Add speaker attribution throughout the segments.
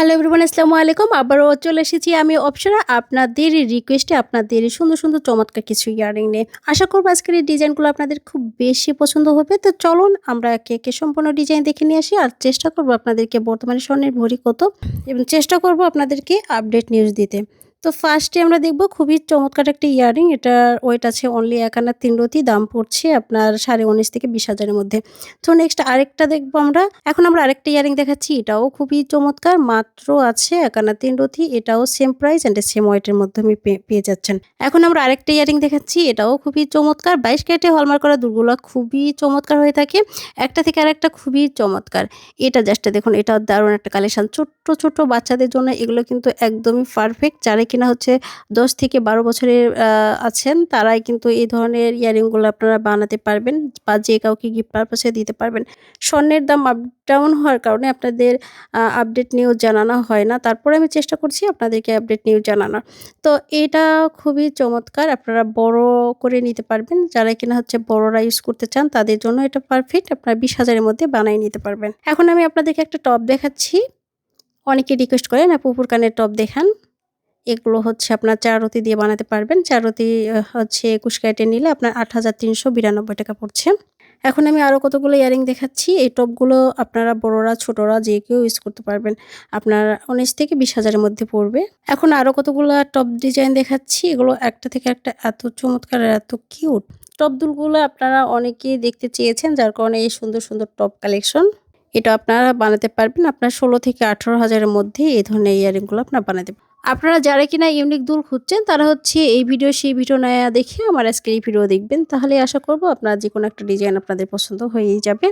Speaker 1: Hello everyone, আসসালামু আলাইকুম। আবারও চলে এসেছি আমি অপসরা। আপনাদের রিকোয়েস্টে আপনাদের সুন্দর সুন্দর চমৎকার কিছু ইয়ারিং নিয়ে। আশা করব আজকের এই ডিজাইনগুলো আপনাদের খুব বেশি পছন্দ হবে। তো চলুন, আমরা একে একে সম্পূর্ণ ডিজাইন দেখে নিয়ে আসি। আর চেষ্টা করব আপনাদেরকে বর্তমানে স্বর্ণের ভরি কত। এবং চেষ্টা করব আপনাদেরকে আপডেট নিউজ দিতে। তো ফার্স্টে আমরা দেখব খুবই চমৎকার একটা ইয়ারিং। এটার ওয়েট আছে অনলি এক আনা তিন রতি, দাম পড়ছে আপনার সাড়ে উনিশ থেকে বিশ হাজারের মধ্যে। তো নেক্সট আরেকটা দেখব আমরা। এখন আমরা আরেকটা ইয়ারিং দেখাচ্ছি। এটাও খুবই চমৎকার, মাত্র আছে এক আনা তিন রতি। এটাও সেম প্রাইস অ্যান্ড সেম ওয়েটের মাধ্যমে পেয়ে যাচ্ছেন। এখন আমরা আরেকটা ইয়ারিং দেখাচ্ছি। এটাও খুবই চমৎকার। বাইশ ক্যারেটে হলমার্ক করা দুলগুলো খুবই চমৎকার হয়ে থাকে। একটা থেকে আরেকটা খুবই চমৎকার। এটা জাস্ট দেখুন, এটাও দারুণ একটা কালেকশন ছোট্ট ছোট্ট বাচ্চাদের জন্য এগুলো কিন্তু একদমই পারফেক্ট যারা কিনা হচ্ছে দশ থেকে বারো বছরের আছেন, তারাই কিন্তু এই ধরনের ইয়ারিংগুলো আপনারা বানাতে পারবেন বা যে কাউকে গিফট পারপাসে দিতে পারবেন। স্বর্ণের দাম আপ ডাউন হওয়ার কারণে আপনাদের আপডেট নিউজ জানানো হয় না। তারপরে আমি চেষ্টা করছি আপনাদেরকে আপডেট নিউজ জানানোর। তো এটা খুবই চমৎকার, আপনারা বড় করে নিতে পারবেন। যারা কিনা হচ্ছে বড়রা ইউজ করতে চান, তাদের জন্য এটা পারফেক্ট আপনারা বিশ হাজারের মধ্যে বানিয়ে নিতে পারবেন। এখন আমি আপনাদেরকে একটা টপ দেখাচ্ছি। অনেকে রিকোয়েস্ট করেন পুকুর কানের টপ দেখান। এগুলো হচ্ছে আপনার চারতি দিয়ে বানাতে পারবেন। চারতি হচ্ছে একুশ ক্যারেটে নিলে আপনার আট হাজার তিনশো বিরানব্বই টাকা পড়ছে। এখন আমি আরও কতগুলো ইয়ারিং দেখাচ্ছি। এই টপগুলো আপনারা বড়রা, ছোটরা যে কেউ ইউজ করতে পারবেন। আপনার উনিশ থেকে বিশ হাজারের মধ্যে পড়বে। এখন আরও কতগুলো টপ ডিজাইন দেখাচ্ছি। এগুলো একটা থেকে একটা এত চমৎকার, এত কিউট। টপ দুলগুলো আপনারা অনেকেই দেখতে চেয়েছেন, যার কারণে এই সুন্দর সুন্দর টপ কালেকশন। এটা আপনারা বানাতে পারবেন। আপনার ষোলো থেকে আঠারো হাজারের মধ্যে এই ধরনের ইয়ারিংগুলো আপনারা বানাতে পারবেন আপনারা যারা কিনা ইউনিক দুল খুঁজছেন, তারা হচ্ছে এই ভিডিও সেই ভিডিও নেয়া দেখে আমার আজকের এই ভিডিও দেখবেন। তাহলে আশা করব আপনার যে কোনো একটা ডিজাইন আপনাদের পছন্দ হয়েই যাবে।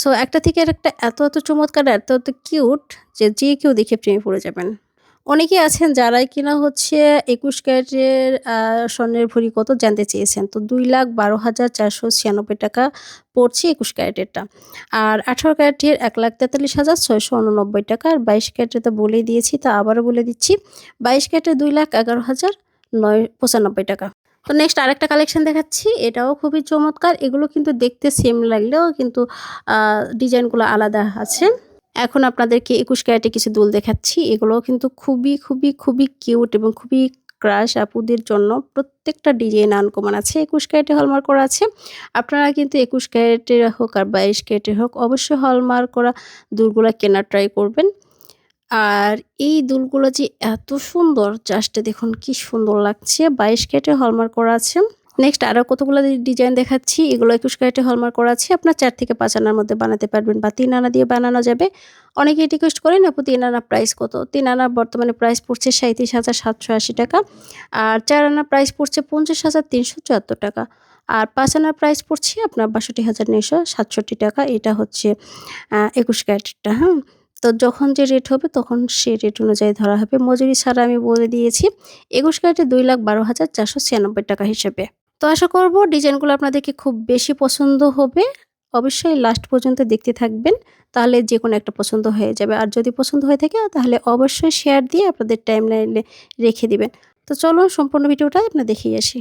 Speaker 1: সো একটা থেকে একটা এত এত চমৎকার, এত এত কিউট যে যে কেউ দেখে প্রেমে পড়ে যাবেন। অনেকে আছেন যারাই কিনা হচ্ছে একুশ ক্যারেটের স্বর্ণের ভরি কত জানতে চেয়েছেন? তো দুই লাখ বারো হাজার চারশো ছিয়ানব্বই টাকা পড়ছে একুশ ক্যারেটেরটা। আর আঠারো ক্যারেটের এক লাখ তেতাল্লিশ হাজার ছয়শো উননব্বই টাকা। আর বাইশ ক্যারেটে তো বলেই দিয়েছি, তা আবারও বলে দিচ্ছি। বাইশ ক্যারেটে দুই লাখ এগারো হাজার নয় পঁচানব্বই টাকা। তো নেক্সট আরেকটা কালেকশন দেখাচ্ছি, এটাও খুবই চমৎকার। এগুলো কিন্তু দেখতে সেম লাগলেও কিন্তু ডিজাইনগুলো আলাদা আছে। এখন আপনাদেরকে একুশ ক্যারেটে কিছু দুল দেখাচ্ছি। এগুলো কিন্তু খুবই খুবই খুবই কিউট এবং খুবই ক্রাশ আপুদের জন্য। প্রত্যেকটা ডিজাইন আনকমন আছে। একুশ ক্যারেটে হলমার্ক করা আছে। আপনারা কিন্তু একুশ ক্যারেটের হোক আর বাইশ ক্যারেটের হোক, অবশ্যই হলমার্ক করা দুলগুলো কেনার ট্রাই করবেন। আর এই দুলগুলো যে এত সুন্দর জাস্ট দেখুন কি সুন্দর লাগছে। বাইশ ক্যারেটে হলমার্ক করা আছে। নেক্সট আরও কতগুলো ডিজাইন দেখাচ্ছি, এগুলো একুশ ক্যারেটে হলমার্ক করা আছে। আপনার চার থেকে পাঁচ আনার মধ্যে বানাতে পারবেন বা তিন আনা দিয়ে বানানো যাবে। অনেকেই রিকোয়েস্ট করেন, আপু, তিন আনা প্রাইস কত? তিন আনা বর্তমানে প্রাইস পড়ছে সাঁত্রিশ হাজার সাতশো আশি টাকা। আর চার আনা প্রাইস পড়ছে পঞ্চাশ হাজার তিনশো চুয়াত্তর টাকা। আর পাঁচ আনার প্রাইস পড়ছে আপনার বাষট্টি হাজার নয়শো সাতষট্টি টাকা। এটা হচ্ছে একুশ ক্যারেটেরটা হ্যাঁ? তো যখন যে রেট হবে তখন সে রেট অনুযায়ী ধরা হবে। মজুরি ছাড়া আমি বলে দিয়েছি, একুশ ক্যারেটে দুই লাখ বারো হাজার চারশো ছিয়ানব্বই টাকা হিসেবে। তো আশা করব ডিজাইনগুলো আপনাদেরকে খুব বেশি পছন্দ হবে। অবশ্যই লাস্ট পর্যন্ত দেখতে থাকবেন, তাহলে যে কোনো একটা পছন্দ হয়ে যাবে। আর যদি পছন্দ হয়ে থাকে, তাহলে অবশ্যই শেয়ার দিয়ে আপনাদের টাইম লাইনে রেখে দিবেন। তো চলো সম্পূর্ণ ভিডিওটা আপনার দেখিয়ে আসি।